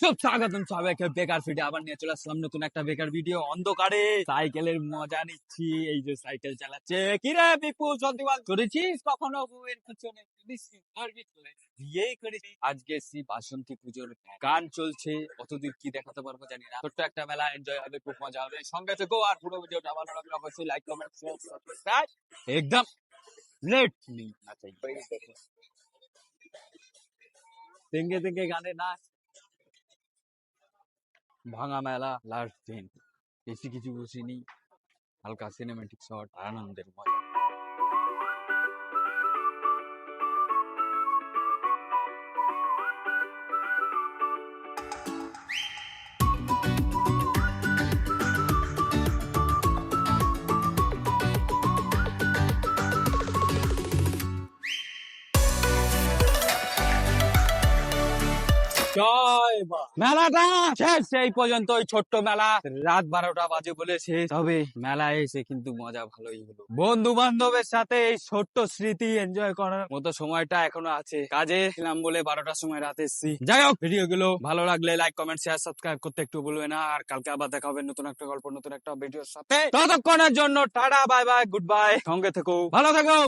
সব স্বাগতম সবাইকে, বেকার ফিডে আবার নিয়ে চলে আসলাম নতুন একটা বেকার ভিডিও অন্ধকারে। সাইকেলের মজা নিচ্ছি, এই যে সাইকেল চালাচ্ছে। কিরে বিপুল চন্দ্রবাল করেছিস কখনো বউয়ের পেছনে? আজকে শ্রী বাসন্তী পুজোর গান চলছে। কতদূর কি দেখাতে পারব জানি না। ছোট্ট একটা মেলা এনজয় হবে, খুব মজা হবে। সঙ্গে থেকে, আর পুরো ভিডিওটা ভালো লাগলে অবশ্যই লাইক কমেন্ট একদম লেট মি আচ্ছা তেঙ্গে তেঙ্গে গানে নাচ ভাঙা মেলা লাস্ট দিন। বেশি কিছু বুঝিনি। হালকা সিনেমেটিক শট আনন্দের মজা। মেলাটা শেষ। এই পর্যন্ত ওই ছোট্ট মেলা রাত বারোটা বাজে বলে শেষ। তবে মেলায় এসে কিন্তু মজা ভালোই হলো। বন্ধু বান্ধবের সাথে এই ছোট্ট স্মৃতি এনজয় করার মতো সময়টা এখনও আছে। কাজে ছিলাম বলে বারোটার সময় রাতে এসেছি। যাই হোক ভিডিও গুলো ভালো লাগলে লাইক কমেন্ট শেয়ার সাবস্ক্রাইব করতে একটু বলবে না। আর কালকে আবার দেখা হবে নতুন একটা গল্প, নতুন একটা ভিডিওর সাথে। ততক্ষণের জন্য tata bye bye goodbye সঙ্গে থেকো। ভালো থেকো।